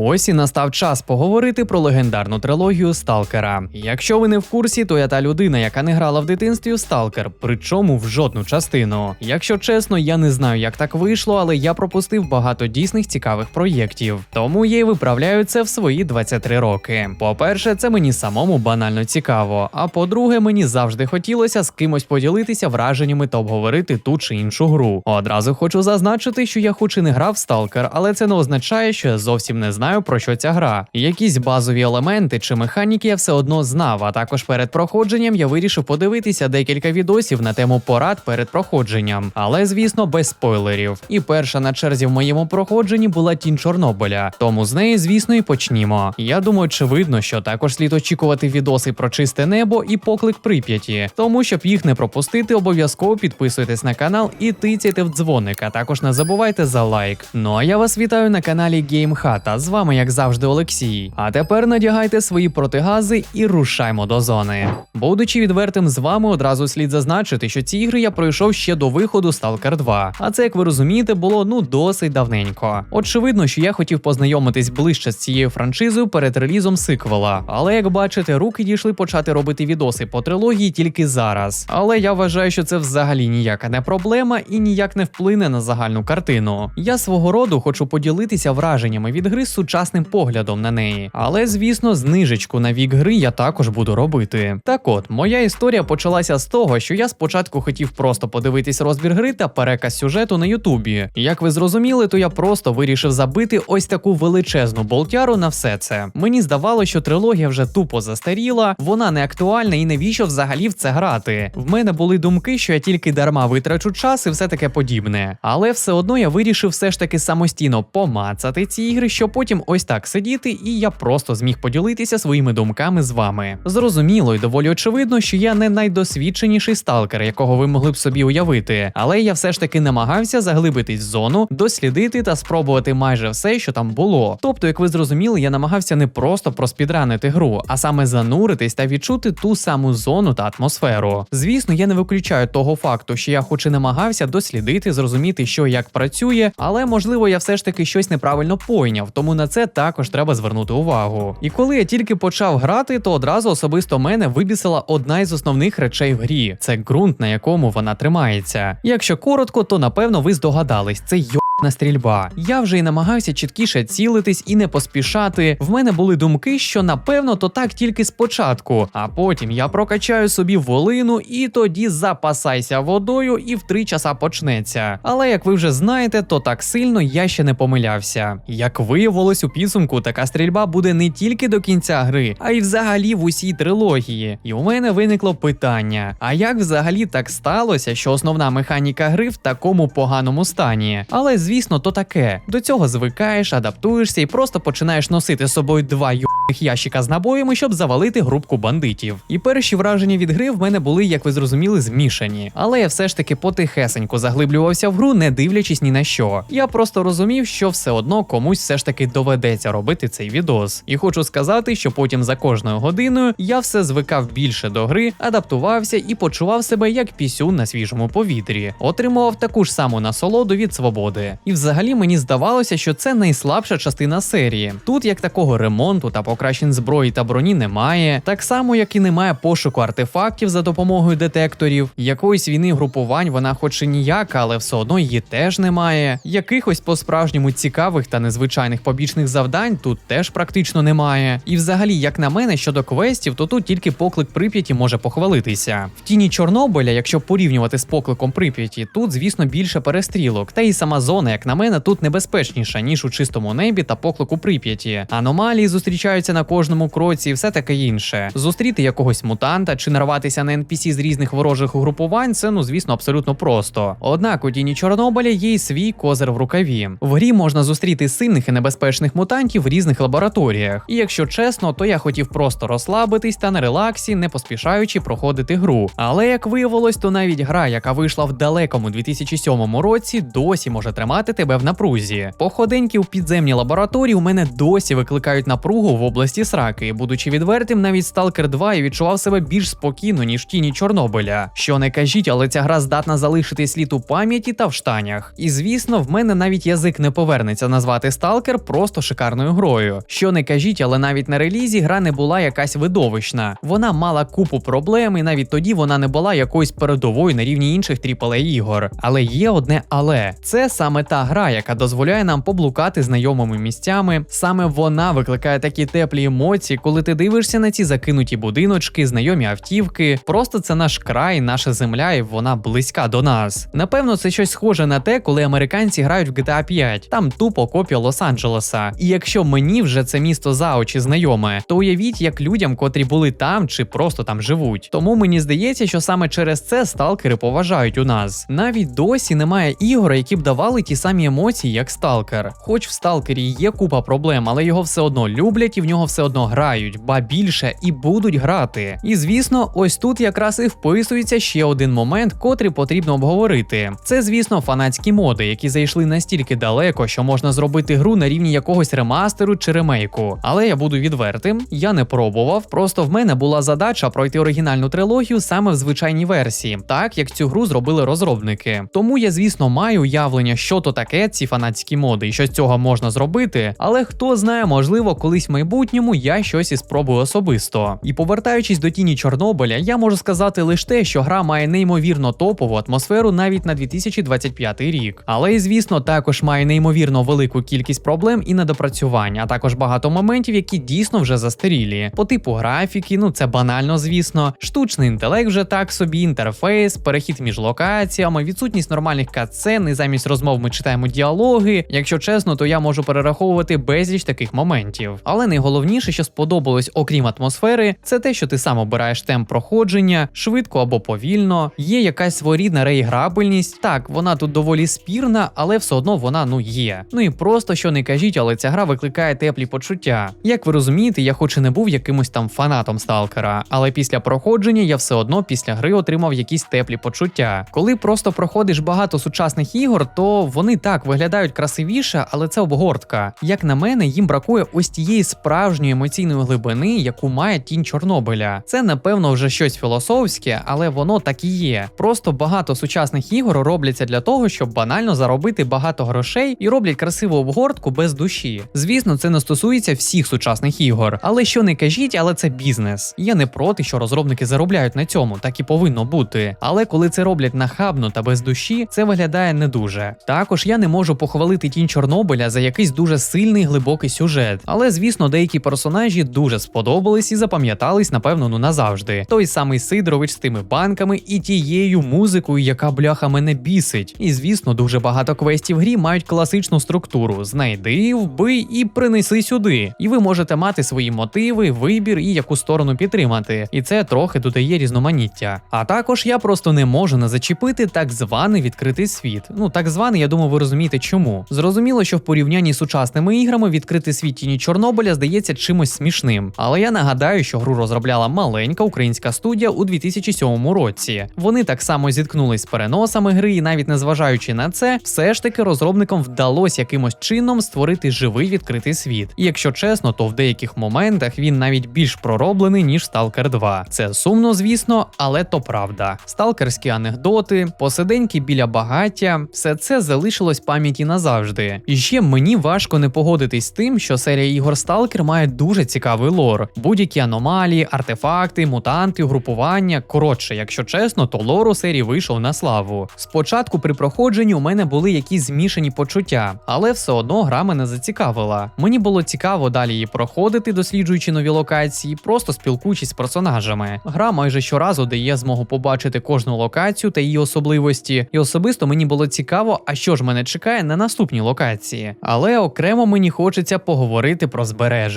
Ось і настав час поговорити про легендарну трилогію Сталкера. Якщо ви не в курсі, то я та людина, яка не грала в дитинстві в Сталкер, причому в жодну частину. Якщо чесно, я не знаю, як так вийшло, але я пропустив багато дійсних цікавих проєктів. Тому я й виправляю це в свої 23 роки. По-перше, це мені самому банально цікаво. А по-друге, мені завжди хотілося з кимось поділитися враженнями та обговорити ту чи іншу гру. Одразу хочу зазначити, що я хоч і не грав в Сталкер, але це не означає, що я зовсім не знаю про що ця гра. Якісь базові елементи чи механіки я все одно знав. А також перед проходженням я вирішив подивитися декілька відосів на тему порад перед проходженням, але звісно без спойлерів. І перша на черзі в моєму проходженні була тінь Чорнобиля. Тому з неї, звісно, і почнімо. Я думаю, очевидно, що також слід очікувати відоси про чисте небо і поклик Прип'яті. Тому щоб їх не пропустити, обов'язково підписуйтесь на канал і тицяйте в дзвоник. А також не забувайте за лайк. Ну а я вас вітаю на каналі GameHata. З вами, як завжди, Олексій. А тепер надягайте свої протигази і рушаймо до зони. Будучи відвертим з вами, одразу слід зазначити, що ці ігри я пройшов ще до виходу Stalker 2. А це, як ви розумієте, було ну досить давненько. Очевидно, що я хотів познайомитись ближче з цією франшизою перед релізом сиквела. Але як бачите, руки дійшли почати робити відоси по трилогії тільки зараз. Але я вважаю, що це взагалі ніяка не проблема і ніяк не вплине на загальну картину. Я свого роду хочу поділитися враженнями від гри сучасним поглядом на неї. Але звісно, знижечку на вік гри я також буду робити. Так от, моя історія почалася з того, що я спочатку хотів просто подивитись розбір гри та переказ сюжету на Ютубі. Як ви зрозуміли, то я просто вирішив забити ось таку величезну болтяру на все це. Мені здавалося, що трилогія вже тупо застаріла, вона не актуальна і навіщо взагалі в це грати. В мене були думки, що я тільки дарма витрачу час і все таке подібне. Але все одно я вирішив все ж таки самостійно помацати ці ігри, щоб потім ось так сидіти, і я просто зміг поділитися своїми думками з вами. Зрозуміло і доволі очевидно, що я не найдосвідченіший сталкер, якого ви могли б собі уявити, але я все ж таки намагався заглибитись в зону, дослідити та спробувати майже все, що там було. Тобто, як ви зрозуміли, я намагався не просто проспідранити гру, а саме зануритись та відчути ту саму зону та атмосферу. Звісно, я не виключаю того факту, що я хоч і намагався дослідити, зрозуміти, що як працює, але можливо я все ж таки щось неправильно пойняв, тому на це також треба звернути увагу. І коли я тільки почав грати, то одразу особисто мене вибісила одна із основних речей в грі це ґрунт, на якому вона тримається. Якщо коротко, то напевно ви здогадались, це йо. На стрільба. Я вже й намагався чіткіше цілитись і не поспішати. В мене були думки, що напевно то так тільки спочатку, а потім я прокачаю собі волину і тоді запасайся водою, і в три часа почнеться. Але як ви вже знаєте, то так сильно я ще не помилявся. Як виявилось у підсумку, така стрільба буде не тільки до кінця гри, а й взагалі в усій трилогії. І у мене виникло питання: а як взагалі так сталося, що основна механіка гри в такому поганому стані? Але звісно, то таке. До цього звикаєш, адаптуєшся і просто починаєш носити з собою два й**них ящика з набоями, щоб завалити групку бандитів. І перші враження від гри в мене були, як ви зрозуміли, змішані. Але я все ж таки потихесенько заглиблювався в гру, не дивлячись ні на що. Я просто розумів, що все одно комусь все ж таки доведеться робити цей відос. І хочу сказати, що потім за кожною годиною я все звикав більше до гри, адаптувався і почував себе як пісюн на свіжому повітрі. Отримував таку ж саму насолоду від свободи. І взагалі мені здавалося, що це найслабша частина серії. Тут як такого ремонту та покращень зброї та броні немає, так само як і немає пошуку артефактів за допомогою детекторів. Якоїсь війни групувань вона, хоч і ніяка, але все одно її теж немає. Якихось по-справжньому цікавих та незвичайних побічних завдань тут теж практично немає. І взагалі, як на мене, щодо квестів, то тут тільки поклик Прип'яті може похвалитися. В тіні Чорнобиля, якщо порівнювати з покликом Прип'яті, тут, звісно, більше перестрілок, та і сама зона, як на мене, тут небезпечніша, ніж у чистому небі та поклику Прип'яті. Аномалії зустрічаються на кожному кроці і все таке інше. Зустріти якогось мутанта чи нарватися на NPC з різних ворожих угрупувань, це ну звісно абсолютно просто. Однак у тіні Чорнобиля є й свій козир в рукаві. В грі можна зустріти сильних і небезпечних мутантів в різних лабораторіях. І якщо чесно, то я хотів просто розслабитись та на релаксі, не поспішаючи проходити гру. Але як виявилось, то навіть гра, яка вийшла в далекому 2007 році, досі може тримати тебе в напрузі. Походеньки у підземній лабораторії у мене досі викликають напругу в області сраки. Будучи відвертим, навіть Stalker 2 я відчував себе більш спокійно, ніж тіні Чорнобиля. Що не кажіть, але ця гра здатна залишити слід у пам'яті та в штанях. І звісно, в мене навіть язик не повернеться назвати Stalker просто шикарною грою. Що не кажіть, але навіть на релізі гра не була якась видовищна. Вона мала купу проблем, і навіть тоді вона не була якоюсь передовою на рівні інших AAA ігор. Але є одне але це саме та гра, яка дозволяє нам поблукати знайомими місцями. Саме вона викликає такі теплі емоції, коли ти дивишся на ці закинуті будиночки, знайомі автівки. Просто це наш край, наша земля, і вона близька до нас. Напевно, це щось схоже на те, коли американці грають в GTA 5. Там тупо копія Лос-Анджелеса. І якщо мені вже це місто за очі знайоме, то уявіть, як людям, котрі були там чи просто там живуть. Тому мені здається, що саме через це сталкери поважають у нас. Навіть досі немає ігор, які б давали ті самі емоції, як сталкер. Хоч в сталкері є купа проблем, але його все одно люблять і в нього все одно грають, ба більше і будуть грати. І звісно, ось тут якраз і вписується ще один момент, котрий потрібно обговорити. Це, звісно, фанатські моди, які зайшли настільки далеко, що можна зробити гру на рівні якогось ремастеру чи ремейку. Але я буду відвертим, я не пробував. Просто в мене була задача пройти оригінальну трилогію саме в звичайній версії, так як цю гру зробили розробники. Тому я, звісно, маю уявлення, що то таке ці фанатські моди і що з цього можна зробити. Але хто знає, можливо, колись в майбутньому я щось і спробую особисто. І повертаючись до тіні Чорнобиля, я можу сказати лише те, що гра має неймовірно топову атмосферу навіть на 2025 рік. Але і звісно, також має неймовірно велику кількість проблем і недопрацювань, а також багато моментів, які дійсно вже застарілі. По типу графіки, ну це банально, звісно, штучний інтелект вже так собі, інтерфейс, перехід між локаціями, відсутність нормальних катсцен, і замість розмов ми читаємо діалоги. Якщо чесно, то я можу перераховувати безліч таких моментів. Але найголовніше, що сподобалось, окрім атмосфери, це те, що ти сам обираєш темп проходження, швидко або повільно. Є якась своєрідна реіграбельність. Так, вона тут доволі спірна, але все одно вона ну є. Ну і просто що не кажіть, але ця гра викликає теплі почуття. Як ви розумієте, я хоч і не був якимось там фанатом сталкера, але після проходження я все одно після гри отримав якісь теплі почуття. Коли просто проходиш багато сучасних ігор, то вони так виглядають красивіше, але це обгортка. Як на мене, їм бракує ось тієї справжньої емоційної глибини, яку має тінь Чорнобиля. Це напевно вже щось філософське, але воно так і є. Просто багато сучасних ігор робляться для того, щоб банально заробити багато грошей і роблять красиву обгортку без душі. Звісно, це не стосується всіх сучасних ігор, але що не кажіть, але це бізнес. Я не проти, що розробники заробляють на цьому, так і повинно бути. Але коли це роблять нахабно та без душі, це виглядає не дуже. Також я не можу похвалити тінь Чорнобиля за якийсь дуже сильний глибокий сюжет. Але звісно, деякі персонажі дуже сподобались і запам'ятались, напевно, ну назавжди. Той самий Сидорович з тими банками і тією музикою, яка бляха мене бісить. І звісно, дуже багато квестів в грі мають класичну структуру: знайди, вбий і принеси сюди. І ви можете мати свої мотиви, вибір і яку сторону підтримати. І це трохи додає різноманіття. А також я просто не можу не зачепити так званий відкритий світ. Ну так званий, я думаю, ви розумієте чому. Зрозуміло, що в порівнянні з сучасними іграми відкритий світ тіні Чорнобиля здається чимось смішним. Але я нагадаю, що гру розробляла маленька українська студія у 2007 році. Вони так само зіткнулись з переносами гри, і навіть незважаючи на це, все ж таки розробникам вдалося якимось чином створити живий відкритий світ. І якщо чесно, то в деяких моментах він навіть більш пророблений ніж Stalker 2. Це сумно, звісно, але то правда. Сталкерські анекдоти, посиденьки біля багаття, все це залишилось пам'яті назавжди. І ще мені важко не погодитись з тим, що серія ігор Stalker має дуже цікавий лор. Будь-які аномалії, артефакти, мутанти, угрупування. Коротше, якщо чесно, то лор у серії вийшов на славу. Спочатку при проходженні у мене були якісь змішані почуття, але все одно гра мене зацікавила. Мені було цікаво далі її проходити, досліджуючи нові локації, просто спілкуючись з персонажами. Гра майже щоразу дає змогу побачити кожну локацію та її особливості, і особисто мені було цікаво, а що ж мене чекає на наступній локації. Але окремо мені хочеться поговорити про збереження.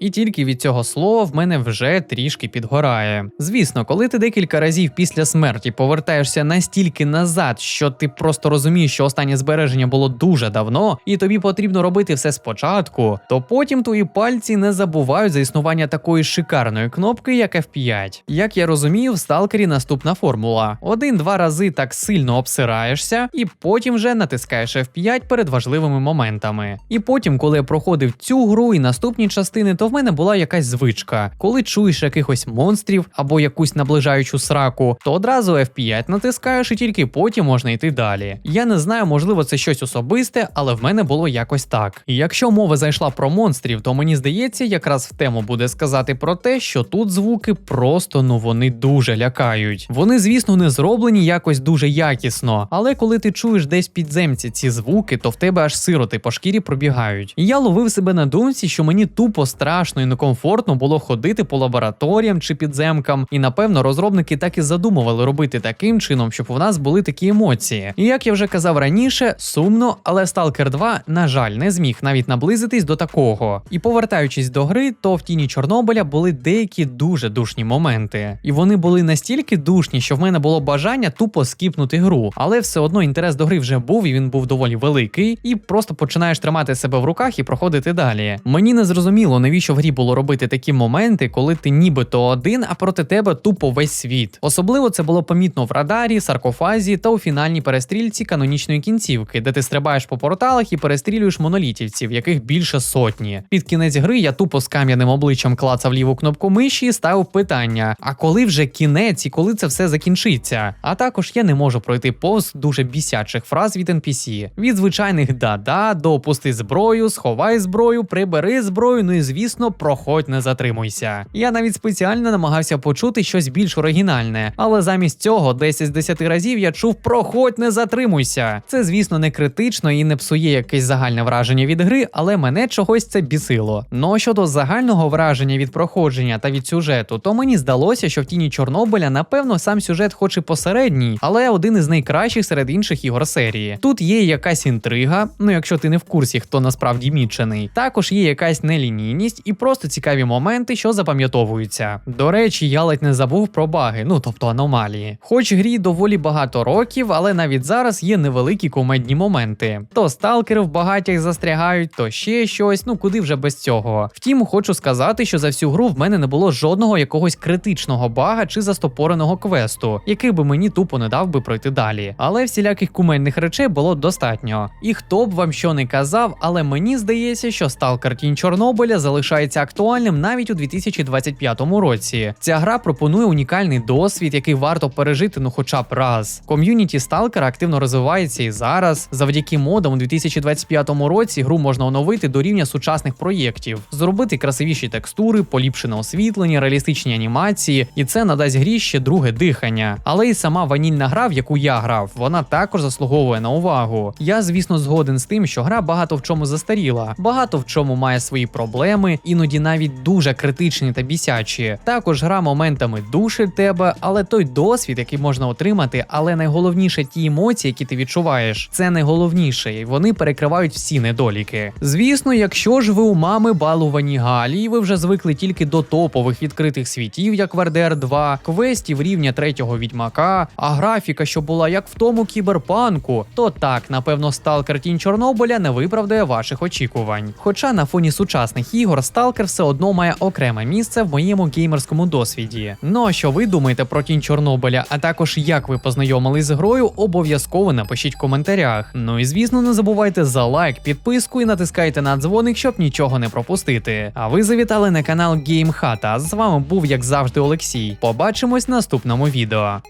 І тільки від цього слова в мене вже трішки підгорає. Звісно, коли ти декілька разів після смерті повертаєшся настільки назад, що ти просто розумієш, що останнє збереження було дуже давно, і тобі потрібно робити все спочатку, то потім твої пальці не забувають за існування такої шикарної кнопки, як F5. Як я розумію, в сталкері наступна формула: один-два рази так сильно обсираєшся, і потім вже натискаєш F5 перед важливими моментами. І потім, коли я проходив цю гру і наступні частини, то в мене була якась звичка. Коли чуєш якихось монстрів або якусь наближаючу сраку, то одразу F5 натискаєш і тільки потім можна йти далі. Я не знаю, можливо, це щось особисте, але в мене було якось так. І якщо мова зайшла про монстрів, то мені здається, якраз в тему буде сказати про те, що тут звуки просто ну вони дуже лякають. Вони, звісно, не зроблені якось дуже якісно, але коли ти чуєш десь підземці ці звуки, то в тебе аж сироти по шкірі пробігають. І я ловив себе на думці, що мені тупо страшно і некомфортно було ходити по лабораторіям чи підземкам, і напевно розробники так і задумували робити таким чином, щоб у нас були такі емоції. І як я вже казав раніше, сумно, але Stalker 2, на жаль, не зміг навіть наблизитись до такого. І повертаючись до гри, то в тіні Чорнобиля були деякі дуже душні моменти. І вони були настільки душні, що в мене було бажання тупо скіпнути гру, але все одно інтерес до гри вже був, і він був доволі великий, і просто починаєш тримати себе в руках і проходити далі. Мені не зрозуміло, навіщо в грі було робити такі моменти, коли ти нібито один, а проти тебе тупо весь світ. Особливо це було помітно в радарі, саркофазі та у фінальній перестрільці канонічної кінцівки, де ти стрибаєш по порталах і перестрілюєш монолітівців, яких більше сотні. Під кінець гри я тупо з кам'яним обличчям клацав ліву кнопку миші і ставив питання: а коли вже кінець і коли це все закінчиться? А також я не можу пройти повз дуже бісячих фраз від NPC. Від звичайних да-да до опусти зброю, сховай зброю, прибери зброю, ну і звісно, проходь, не затримуйся. Я навіть спеціально намагався почути щось більш оригінальне, але замість цього 10 з 10 разів я чув проходь, не затримуйся. Це, звісно, не критично і не псує якесь загальне враження від гри, але мене чогось це бісило. Ну щодо загального враження від проходження та від сюжету, то мені здалося, що в тіні Чорнобиля, напевно, сам сюжет, хоч і посередній, але один із найкращих серед інших ігор серії. Тут є якась інтрига, ну якщо ти не в курсі, хто насправді мічений. Також є якась нелінійність і просто цікаві моменти, що запам'ятовуються. До речі, я ледь не забув про баги, ну тобто аномалії. Хоч грі доволі багато років, але навіть зараз є невеликі кумедні моменти. То сталкери в багатях застрягають, то ще щось, ну куди вже без цього. Втім, хочу сказати, що за всю гру в мене не було жодного якогось критичного бага чи застопореного квесту, який би мені тупо не дав би пройти далі. Але всіляких кумедних речей було достатньо. І хто б вам що не казав, але мені здається, що Stalker Тінь Чорнобиля залишається актуальним навіть у 2025 році. Ця гра пропонує унікальний досвід, який варто пережити ну хоча б раз. Ком'юніті Stalker активно розвивається і зараз. Завдяки модам у 2025 році гру можна оновити до рівня сучасних проєктів, зробити красивіші текстури, поліпшене освітлення, реалістичні анімації, і це надасть грі ще друге дихання. Але і сама ванільна гра, в яку я грав, вона також заслуговує на увагу. Я, звісно, згоден з тим, що гра багато в чому застаріла, багато в чому має свої проблеми, іноді навіть дуже критичні та бісячі. Також гра моментами душить тебе, але той досвід, який можна отримати, але найголовніше ті емоції, які ти відчуваєш, це найголовніше, і вони перекривають всі недоліки. Звісно, якщо ж ви у мами балувані Галі, і ви вже звикли тільки до топових відкритих світів, як в RDR 2, квестів рівня третього відьмака, а графіка, що була як в тому кіберпанку, то так, напевно, Сталкер Тінь Чорнобиля не виправдає ваших очікувань. Хоча на фоні сучасних ігор Сталкер все одно має окреме місце в моєму геймерському досвіді. Ну а що ви думаєте про тінь Чорнобиля, а також як ви познайомились з грою, обов'язково напишіть в коментарях. Ну і звісно, не забувайте за лайк, підписку і натискайте на дзвоник, щоб нічого не пропустити. А ви завітали на канал GameHata. З вами був, як завжди, Олексій. Побачимось в наступному відео.